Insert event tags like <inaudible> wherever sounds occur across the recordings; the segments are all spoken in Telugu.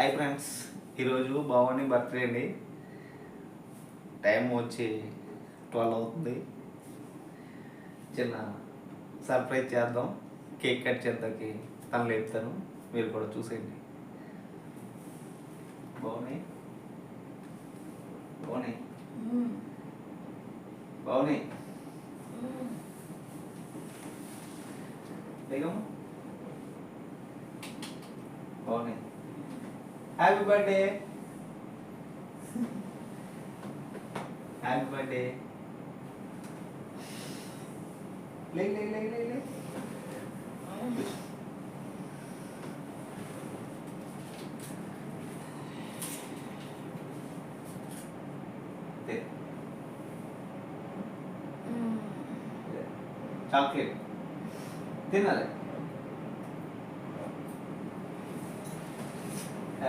హాయ్ ఫ్రెండ్స్ ఈరోజు భవానీ బర్త్డే అండి. టైం వచ్చి ట్వెల్వ్ అవుతుంది. చిన్న సర్ప్రైజ్ చేద్దాం. కేక్ కట్ చేద్దాకి తను లేపుతాను. మీరు కూడా చూసేయండి. బాగున్నాయి బాగున్నాయి బాగున్నాయి లేకమ్మా బాగున్నాయి హ్యాపీ బర్త్డే హ్యాపీ బర్త్డే లే లే లే లే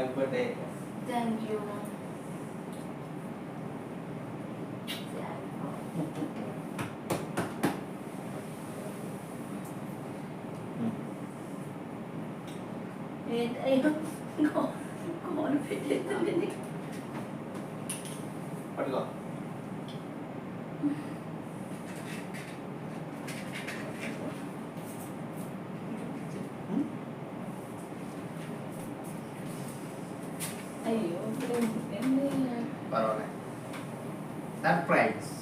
లే చాక్లెట్ తినాలి హ్యాపీ బర్త్డే థ్యాంక్ యూ అయ్యో కోన్ పెట్టేస్తుంది పట్టుకో Barone. That price.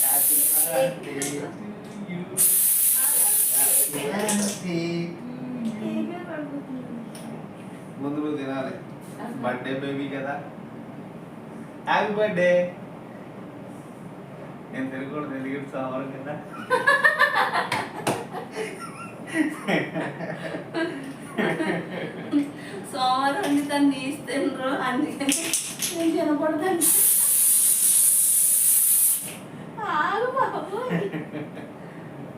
Happy birthday ఏమే పడుకుంటున్నాను ముందు నువ్వు తినాలి బర్త్డే బేబీ కదా హ్యాపీ బర్త్డే నేను తినకూడదు ఎందుకు సావరం కదా సోమవారం అండి తను తీస్తుండ్రు అందుకని నేను తినకూడదండి ఆగు బాబు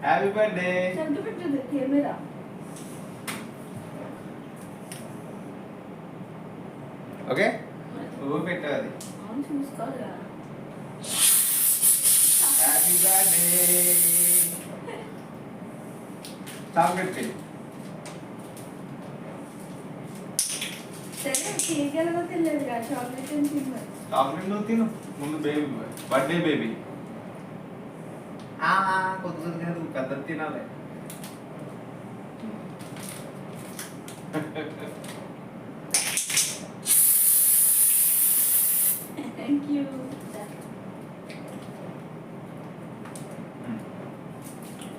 హ్యాపీ బర్త్డే చెంత పెట్టింది కెమెరా. ఓకే నువ్వు పెట్టావు అది అవును చూసుకోవాలిగా హ్యాపీ బర్త్డే చాక్లెట్ పెట్టి సరే కేక్ ఎలాగో తెలియదు కదా చాక్లెట్ అని తిన్నాను చాక్లెట్ నువ్వు తిను ముందు బేబీ బర్త్డే బేబీ కొద్ది కాదు పెద్ద తినాలి థ్యాంక్ యూ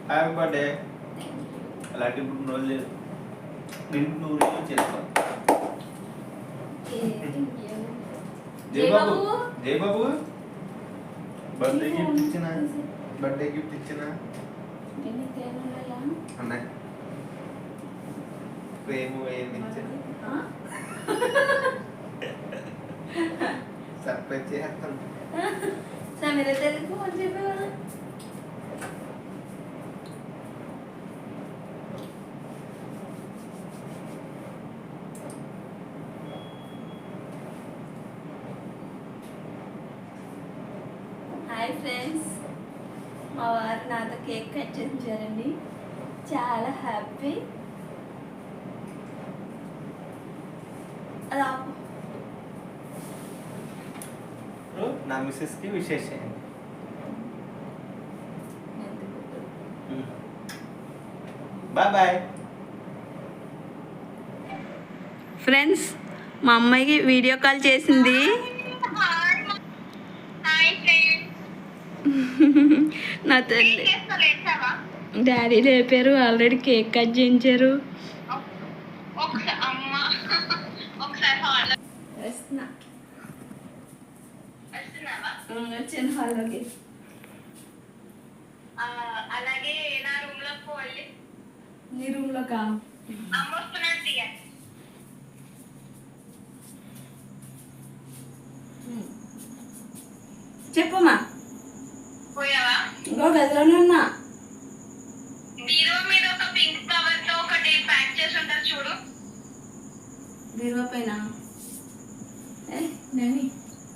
హ్యాపీ బర్త్డే అలాంటి ఇప్పుడు రోజు లేదు నిన్ను నువ్వు రోజు చేస్తావు జై బాబు జై బాబు బర్త్డే గిఫ్ట్ ఇచ్చిన? బర్త్డే గిఫ్ట్ ఇచ్చిన? అన్నయ్య. ప్రేమ వేయండి ఇచ్చిన <laughs> సర్ప్రైజ్ చేస్తాను సమీర తెలుగు హాయ్ ఫ్రెండ్స్ మా వారు నాతో కేక్ కట్ చేయించారండి. చాలా హ్యాపీ. నా మిస్సెస్కి విశేష బాయ్ బాయ్. ఫ్రెండ్స్ మా అమ్మాయికి వీడియో కాల్ చేసింది. <laughs> నా తల్లి డాడీ లేపారు ఆల్రెడీ కేక్ కట్ చేయించారు. హాల్లోకి ఆ, అలాగే నా రూమ్లో పోవాలి నీ రూమ్లో కా? అమ్మ వస్తున్నట్టు ఇక. చెప్పమ్మా. పోయావా? ఇంకో గదిలోనే ఉన్నా. బీరో మీద ఒక పింక్ కవర్తో ఒకటి ప్యాక్ చేసి ఉంటారు చూడు. బీరువా పైన? ఏ నేను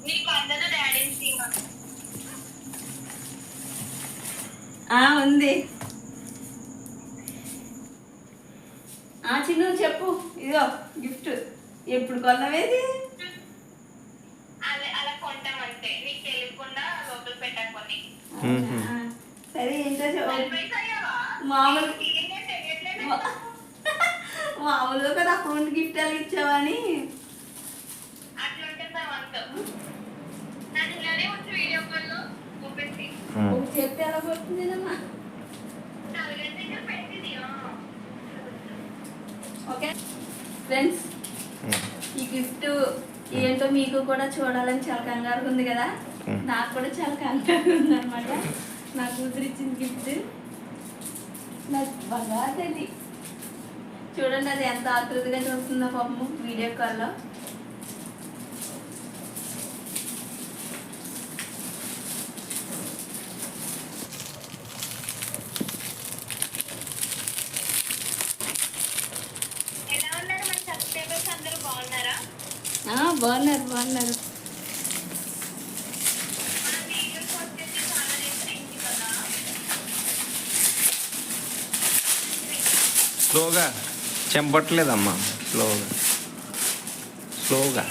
నీకు అందరూ డాడీ సీమ ఆ, ఉంది. ఆ చిన్ను చెప్పు. ఇదిగో గిఫ్ట్ ఎప్పుడు కొన్నవేది? సరే ఏంటో మామూలు మామూలుగా కదా ఫోన్ గిఫ్ట్ ఎలా ఇచ్చావని అట్లుంటుంది అంతా మ్మ్. ఒక చెప్తే ఎలా ఆ. Okay friends. ఈ గిఫ్ట్ ఏంటో మీకు కూడా చూడాలని చాలా కంగారు ఉంది కదా. నాకు కూడా చాలా కంగారు ఉంది అనమాట నా కూతురు ఇచ్చిన గిఫ్ట్ నాకు బాగా తెలియ చూడండి అది ఎంత ఆతృతగా చూస్తుందో పాపము వీడియో కాల్లో ఎలా ఉన్నారు మన సబ్స్క్రైబర్స్ అందరూ బాగున్నారా? బాగున్నారు బాగున్నారు. స్లోగా చెంపట్లేదమ్మా స్లోగా. స్లోగా.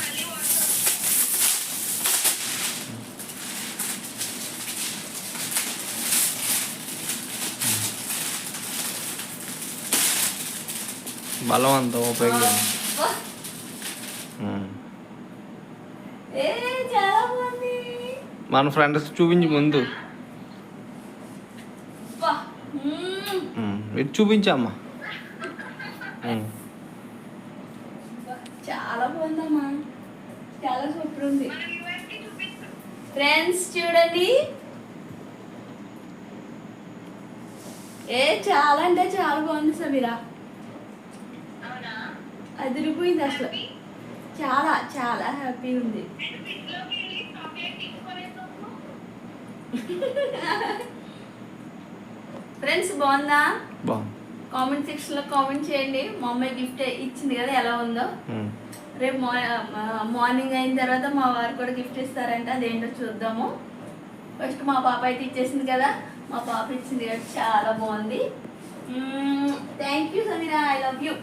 బలవంతం ఉపయోగం వా! మ్మ్. ఏ చాలా బాగుంది మన ఫ్రెండ్స్ చూపించి ముందు. ఇటు చూపించమ్మా మ్మ్. చాలా బాగుందమ్మా. చాలా సూపర్ ఉంది. మన వ్యూవర్స్కి చూపిస్తాం ఫ్రెండ్స్ చూడండి. ఏ చాలా అంటే చాలా బాగుంది సమీరా. అవునా? అదిరిపోయింది అసలు. చాలా చాలా హ్యాపీ ఉంది. ఫ్రెండ్స్ బాగుందా? కామెంట్ సెక్షన్లో కామెంట్ చేయండి. మా అమ్మాయి గిఫ్ట్ ఇచ్చింది కదా ఎలా ఉందో. రేపు మార్నింగ్ అయిన తర్వాత మా వారు కూడా గిఫ్ట్ ఇస్తారంట. అదేంటో చూద్దాము. ఫస్ట్ మా పాప అయితే ఇచ్చేసింది కదా మా పాప ఇచ్చింది కదా చాలా బాగుంది. Thank you Sameera I love you